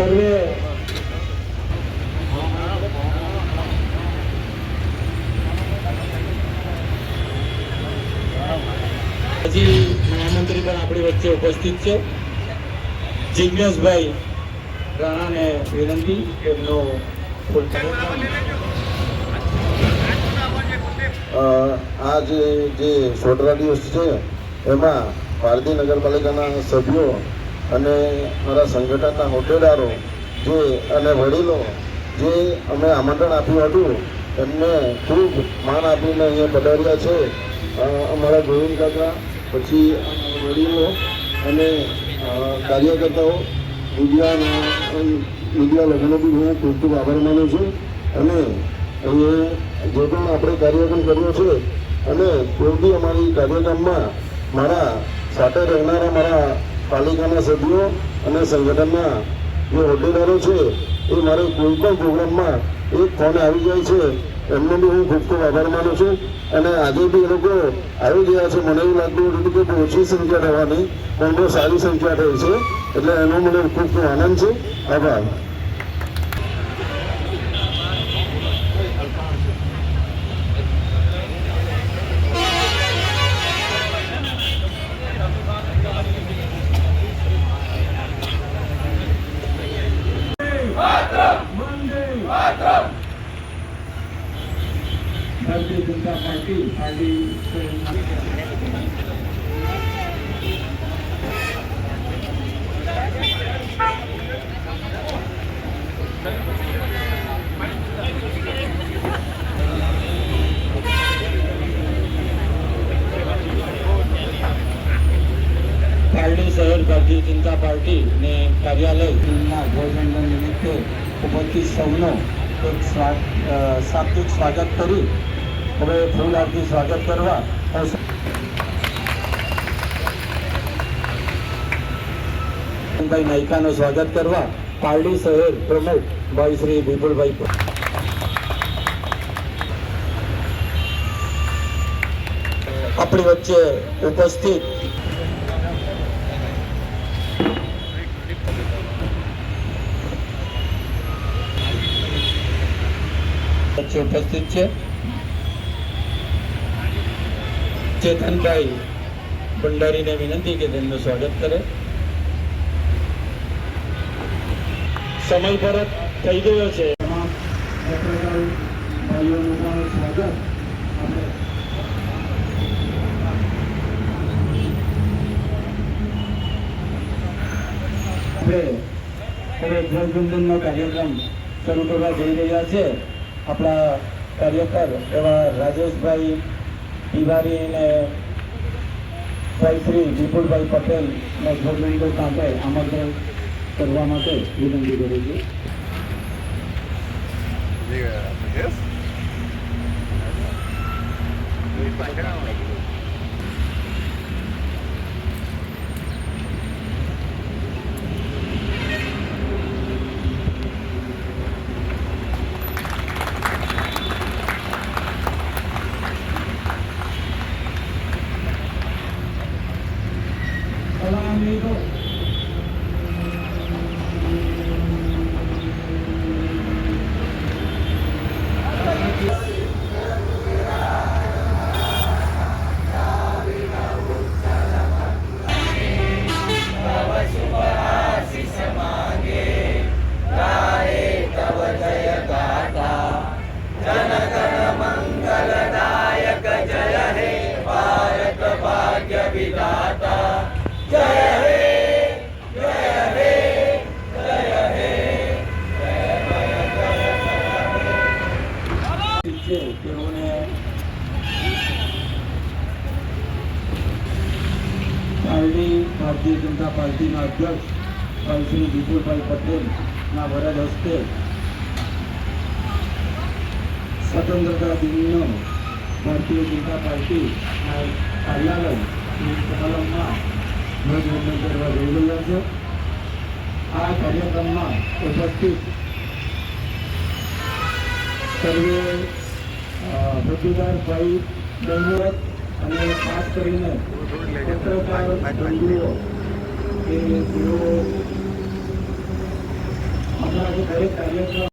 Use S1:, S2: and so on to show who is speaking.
S1: સર્વે. હજી મહામંત્રી પણ આપણી વચ્ચે ઉપસ્થિત છે. જિજ્ઞેશભાઈ રાણાને વિનંતી એમનો
S2: આ જે જે સોટરા દિવસ છે એમાં ભારતીય નગરપાલિકાના સભ્યો અને મારા સંગઠનના હોદ્દેદારો જે અને વડીલો જે અમે આમંત્રણ આપ્યું હતું, એમને ખૂબ માન આપીને અહીંયા પધાર્યા છે. અમારા ગોવિંદ કાકા, પછી વડીલો અને કાર્યકર્તાઓ મીડિયા મીડિયા લોકોનો બી હું ખૂબ ખૂબ આભાર માનું છું. અને અહીંયા જે પણ આપણે કાર્યક્રમ કર્યો છે, અને કોઈ બી અમારી કાર્યક્રમમાં મારા સાથે રહેનારા મારા પાલિકાના સભ્યો અને સંગઠનના જે હોદ્દેદારો છે, એ મારે કોઈ પણ પ્રોગ્રામમાં એક ફોન આવી જાય છે, એમનો બી હું ખૂબ ખૂબ આભાર માનું છું. અને આજે બી એ લોકો આવી ગયા છે, મને એવું લાગતું હતું કે ઓછી સંખ્યા થવાની પણ બહુ સારી સંખ્યા થઈ છે. એટલે એનો મને ખૂબ ખૂબ આનંદ છે. આભાર
S1: ભારતીય જનતા પાર્ટી પાર્ટી પારડી શહેર ભારતીય જનતા પાર્ટી ને કાર્યાલયના ધ્વજવંદન નિમિત્તે ઉપસ્થિત સૌનો એક સ્વા- અ, સ્વાગત કરી હવે ફૂલ આપી સ્વાગત કરવા ભાઈ નાયકાનું સ્વાગત કરવા પારડી શહેર પ્રમુખ ભાઈ શ્રી વિપુલભાઈ આપણી વચ્ચે ઉપસ્થિત વચ્ચે ઉપસ્થિત છે. ચેતનભાઈ ભંડારીને વિનંતી કે તેમનું સ્વાગત કરે. સમય પરત થઈ ગયો છે. હવે ધ્વજવંદનનો કાર્યક્રમ શરૂ કરવા જઈ રહ્યા છે. આપણા કાર્યકર એવા રાજેશભાઈ તિવારી અને ભાઈ શ્રી વિપુલભાઈ પટેલને ધર્મેન્દ્ર સાથે આમંત્રણ કરવા માટે વિનંતી કરું છું どう? ભારતીય જનતા પાર્ટીના અધ્યક્ષ શ્રી વિપુલભાઈ પટેલના વરદ હસ્તે સ્વતંત્રતા દિનનો ભારતીય જનતા પાર્ટીના કાર્યાલય કમલમમાં ધ્વજવંદન કરવા જઈ રહ્યા છે. આ કાર્યક્રમમાં ઉપસ્થિત સર્વે ભાઈ બહેનો અને ખાસ કરીને પત્રકાર બંધુઓ કે જેઓ અમારા દરેક કાર્યક્રમ